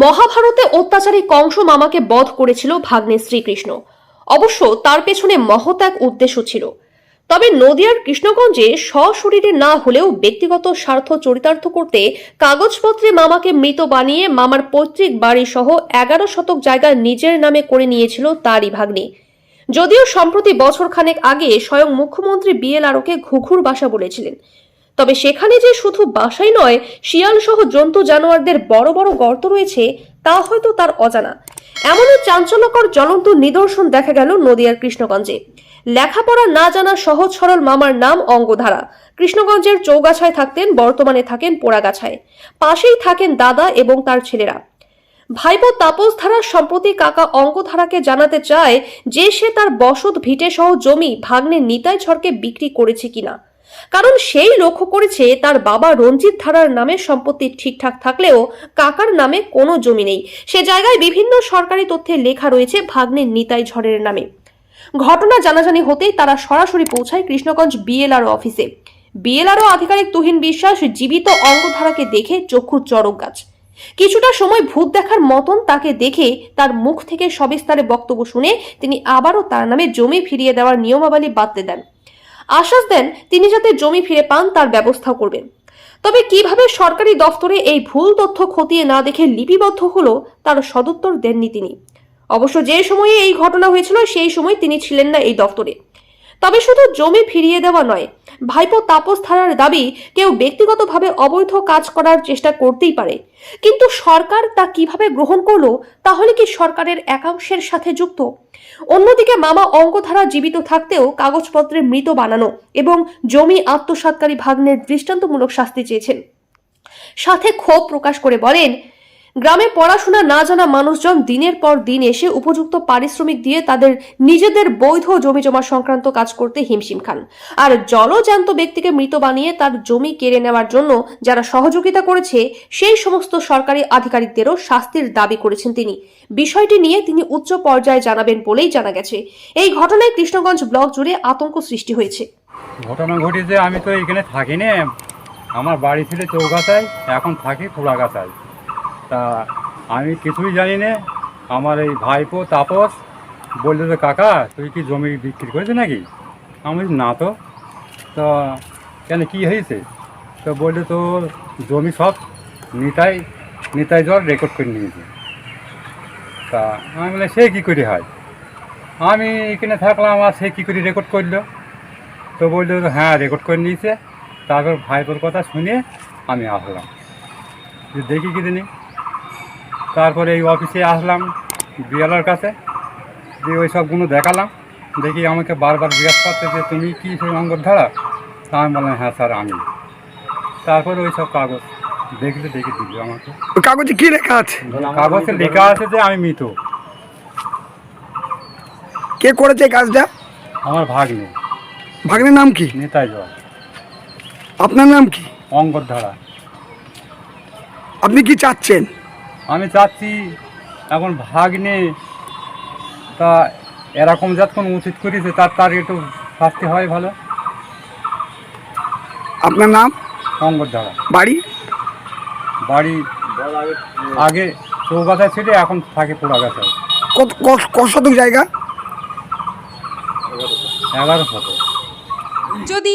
মহাভারতে অত্যাচারী কংস মামাকে বধ করেছিল ভাগ্নে শ্রীকৃষ্ণ। অবশ্য তার পেছনে মহৎ এক উদ্দেশ্য ছিল। তবে নদিয়ার কৃষ্ণগঞ্জে সশরীরে না হলেও ব্যক্তিগত স্বার্থ চরিতার্থ করতে কাগজপত্রে মামাকে মৃত বানিয়ে মামার পৈতৃক বাড়ি সহ এগারো শতক জায়গা নিজের নামে করে নিয়েছিল তারই ভাগ্নে। যদিও সম্প্রতি বছরখানেক আগে স্বয়ং মুখ্যমন্ত্রী বিএলআরওকে ঘুঘুর বাসা বলেছিলেন। তবে সেখানে যে শুধু বাসাই নয়, শিয়াল সহ জন্তু জানোয়ারদের বড় বড় গর্ত রয়েছে, তা হয়তো তার অজানা। এমনই চাঞ্চল্যকর জ্বলন্ত নিদর্শন দেখা গেল নদিয়ার কৃষ্ণগঞ্জে। লেখাপড়া না জানা সহজ সরল মামার নাম অঙ্গধারা। কৃষ্ণগঞ্জের চৌগাছায় থাকতেন, বর্তমানে থাকেন পোড়াগাছায়। পাশেই থাকেন দাদা এবং তার ছেলেরা। ভাইপো তাপস ধারা সম্প্রতি কাকা অঙ্কধারাকে জানাতে চায় যে সে তার বসত ভিটে সহ জমি ভাগ্নে নিতাই ঝড়কে বিক্রি করেছে কিনা। কারণ সেই লক্ষ্য করেছে তার বাবা রঞ্জিত ধারার নামে সম্পত্তি ঠিকঠাক থাকলেও কাকার নামে কোনো জমি নেই। সে জায়গায় বিভিন্ন সরকারি তথ্যে লেখা রয়েছে ভাগ্নে নিতাই ঝড়ের নামে। ঘটনা জানাজানি হতেই তারা সরাসরি পৌঁছায় কৃষ্ণগঞ্জ বিএলআরও অফিসে। বিএলআরও আধিকারিক তুহিন বিশ্বাস জীবিত অঙ্গধারাকে দেখে চক্ষু চড়ক গাছ। কিছুটা সময় ভূত দেখার মতন তাকে দেখে তার মুখ থেকে সবিস্তারে বক্তব্য শুনে তিনি আবারও তার নামে জমি ফিরিয়ে দেওয়ার নিয়মাবলী বাদতে দেন। আশ্বাস দেন তিনি যাতে জমি ফিরে পান, তার ব্যবস্থা করবেন। তবে কীভাবে সরকারি দফতরে এই ভুল তথ্য খতিয়ে না দেখে লিপিবদ্ধ হলো, তার সদুত্তর দেননি তিনি। অবশ্য যে সময়ে এই ঘটনা হয়েছিল, সেই সময় তিনি ছিলেন না এই দফতরে। তবে শুধু জমি ফিরিয়ে দেওয়া নয়, ভাইপো তাপস ধারার দাবি কেউ ব্যক্তিগতভাবে অবৈধ কাজ করার চেষ্টা করতেই পারে। কিন্তু সরকার তা কীভাবে গ্রহণ করল, তাহলে কি সরকারের একাংশের সাথে যুক্ত? অন্যদিকে মামা অঙ্কধারা জীবিত থাকতেও কাগজপত্রে মৃত বানানো এবং জমি আত্মসাৎকারী ভাগ্নের দৃষ্টান্তমূলক শাস্তি চেয়েছেন। সাথে ক্ষোভ প্রকাশ করে বলেন গ্রামে পড়াশোনা না জানা মানুষজন দিনের পর দিন এসে উপযুক্ত পারিশ্রমিক দিয়ে তাদের নিজেদের বৈধ জমি জমা সংক্রান্ত কাজ করতে হিমশিম খান। আর জলজ্যান্ত ব্যক্তিকে মৃত বানিয়ে তার জমি কেড়ে নেওয়ার জন্য যারা সহযোগিতা করেছে, সেই সমস্ত সরকারি আধিকারিকদেরও শাস্তির দাবি করেছেন তিনি। বিষয়টি নিয়ে তিনি উচ্চ পর্যায়ে জানাবেন বলেই জানা গেছে। এই ঘটনায় কৃষ্ণগঞ্জ ব্লক জুড়ে আতঙ্ক সৃষ্টি হয়েছে। ঘটনা ঘটেছে, আমি তো এখানে থাকি আমার বাড়ি ছিল চৌগাছায়, এখন থাকি পুরাগাছায় তা আমি কিছুই জানি না আমার এই ভাইপো তাপস বলল যে কাকা তুই কি জমি বিক্রি করেছিস নাকি? আমি না তো। তো কেন কি হয়েছে? তো বলল তো জমি সব নিতাই নিতাই জল রেকর্ড করে নিয়েছে। তা আমি বলে সে কী করে হয়? আমি এখানে থাকলাম আর সে কী করে রেকর্ড করল? তো বলল যে, হ্যাঁ রেকর্ড করে নিয়েছে। তারপর ভাইপোর কথা শুনে আমি আসলাম। দেখি কি দিনই তারপরে এই অফিসে আসলাম বিয়ালার কাছে। দিয়ে ওই সবগুলো দেখালাম। দেখি আমাকে বারবার জিজ্ঞাসা করতে যে তুমি কি সেই অঙ্গর ধারা? তা আমি বললাম হ্যাঁ স্যার আমি। তারপরে ওই সব কাগজ দেখলে দেখে দিল আমাকে। ওই কাগজে কি লেখা আছে? কাগজে লেখা আছে যে আমি মৃত। কে করেছে কাজটা? আমার ভাগ নেই ভাগ্নের নাম কি? নেতাই জল আপনার নাম কি? অঙ্গর ধারা। আপনি কি চাচ্ছেন? আমি চাচ্ছি এখন ভাগ্নে তা এরকম যতক্ষণ উচিত করেছে তার তার একটু শাস্তি হয় ভালো। আপনার নাম? অঙ্গর দ্বারা বাড়ি? বাড়ি আগে চৌগাছায় ছেড়ে এখন থাকে পোড়াগাছায় কত ক- ক শতক জায়গা? এগারো শত যদি